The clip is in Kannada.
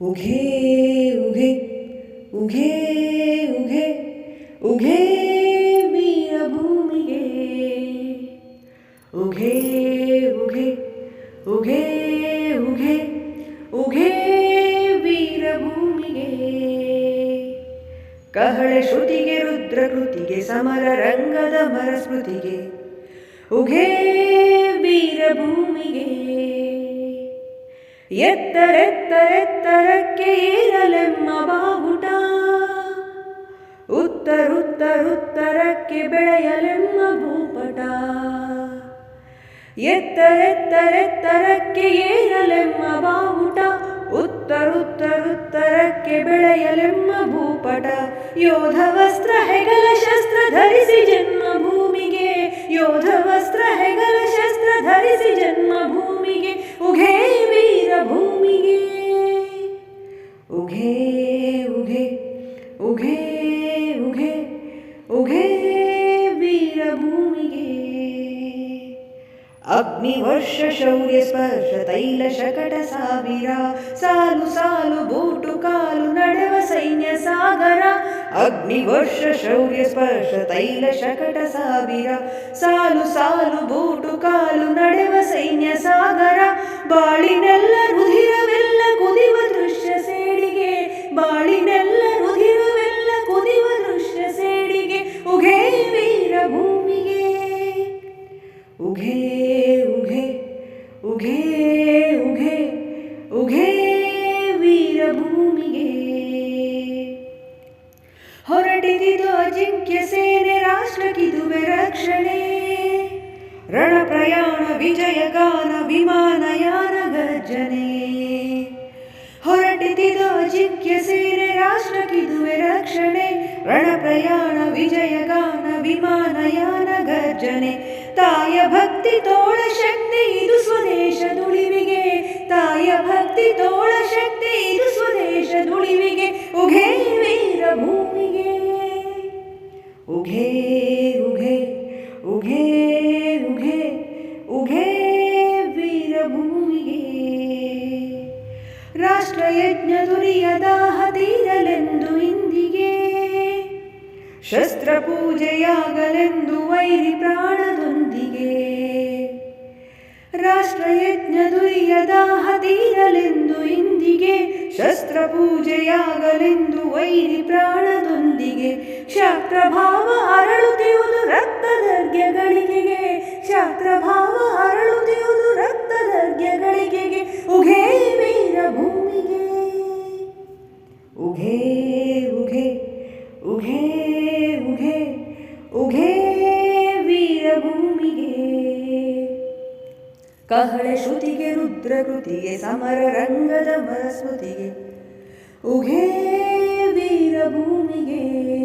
ಉಘೇ ಉಘೆ ಉಘೇ ಉಘೆ ಉಘೇ ವೀರಭೂಮಿಗೆ ಉಘೇ ಉಘೆ ಉಘೇ ಉಘೆ ಉಘೇ ವೀರಭೂಮಿಗೆ ಕಹಳೆ ಶ್ರುತಿಗೆ ರುದ್ರಕೃತಿಗೆ ಸಮರ ರಂಗದ ಮರಸ್ಮೃತಿಗೆ ಉಘೇ ಎತ್ತರೆತ್ತರೆತ್ತರಕ್ಕೆ ಏರಲೆಮ್ಮ ಬಾವುಟ ಉತ್ತರುತ್ತರುತ್ತರಕ್ಕೆ ಬೆಳೆಯಲೆಮ್ಮ ಭೂಪಟ. ಎತ್ತರೆತ್ತರೆತ್ತರಕ್ಕೆ ಏರಲೆಮ್ಮ ಬಾವುಟ ಉತ್ತರುತ್ತರುತ್ತರಕ್ಕೆ ಬೆಳೆಯಲೆಮ್ಮ ಭೂಪಟ. ಯೋಧ ವಸ್ತ್ರ ಹೆಗಲ ಶಸ್ತ್ರ ಉಘೇ ವೀರಭೂಮಿಗೆ. ಅಗ್ನಿವರ್ಷ ಶೌರ್ಯ ಸ್ಪರ್ಶ ತೈಲ ಶಕಟ ಸಾವಿರ. ಸಾಲು ಸಾಲು ಬೂಟು ಕಾಲು ನಡೆವ ಸೈನ್ಯ ಸಾಗರ. ಅಗ್ನಿವರ್ಷ ಶೌರ್ಯ ಸ್ಪರ್ಶ ತೈಲ ಶಕಟ ಸಾವಿರ. ಸಾಲು ಸಾಲು ಬೂಟು ಕಾಲು ನಡೆವ ಸೈನ್ಯ ಸಾಗರ. ಬಾಳಿನೆಲ್ಲ ರುಧಿರವೆಲ್ಲ ಉಘೇ ಉಘೆ ಉಘೇ ಉಘೆ ಉಘೇ ವೀರಭೂಮಿಗೆ ಹೊರಟಿದಿದು ಅಜಿಂಕ್ಯ ಸೇನೆ ರಾಷ್ಟ್ರಕ್ಕಿದುವೆ ರಕ್ಷಣೆ ರಣ ಪ್ರಯಾಣ ವಿಜಯ ಗಾನ ವಿಮಾನಯಾನ ಗರ್ಜನೆ ಹೊರಟಿದಿದು ಅಜಿಂಕ್ಯ ಸೇನೆ ರಾಷ್ಟ್ರಕ್ಕಿದುವೆ ರಕ್ಷಣೆ ರಣ ಪ್ರಯಾಣ ವಿಜಯ ಗಾನ ವಿಮಾನಯಾನ ಗರ್ಜನೆ ತಾಯ ಭಕ್ತಿ ತೋಳ ಶಕ್ತಿ, ಇದು ಸ್ವದೇಶ ದುಳಿವಿಗೆ. ತಾಯ ಭಕ್ತಿ ತೋಳ ಶಕ್ತಿ, ಇದು ಸ್ವದೇಶ ದುಳಿವಿಗೆ. ಉಘೇ ವೀರಭೂಮಿಗೆ. ಉಘೇ ಉಘೇ ಉಘೇ ಉಘೇ ಉಘೇ ವೀರ ಭೂಮಿಗೆ ರಾಷ್ಟ್ರಯಜ್ಞ ದುರಿಯದ ಶಸ್ತ್ರ ಪೂಜೆಯಾಗಲೆಂದು ವೈರಿ ಪ್ರಾಣದೊಂದಿಗೆ. ರಾಷ್ಟ್ರಯಜ್ಞ ದುರ್ಯದಾಹ ತೀರಲೆಂದು ಇಂದಿಗೆ. ಶಸ್ತ್ರ ಪೂಜೆಯಾಗಲೆಂದು ವೈರಿ ಪ್ರಾಣದೊಂದಿಗೆ. ಶಾಸ್ತ್ರಭಾವ ಅರಳುತ್ತಿಯುವುದು ರಕ್ತದರ್ಘ್ಯಗಳಿಗೆಗೆ ಶಾಸ್ತ್ರಭಾವ ಅರಳುತ್ತಿಯುವುದು ರಕ್ತದರ್ಘ್ಯಗಳಿಗೆಗೆ ಉಘೇ ವೀರಭೂಮಿಗೆ. ಉಘೇ ಉಘೆ ಉಘೇ ವೀರಭೂಮಿಗೆ. ಕಹಳೆ ಶ್ರುತಿಗೆ ರುದ್ರಕೃತಿಗೆ ಸಮರ ರಂಗದ ಮರಸ್ಮೃತಿಗೆ ಉಘೇ ವೀರಭೂಮಿಗೆ.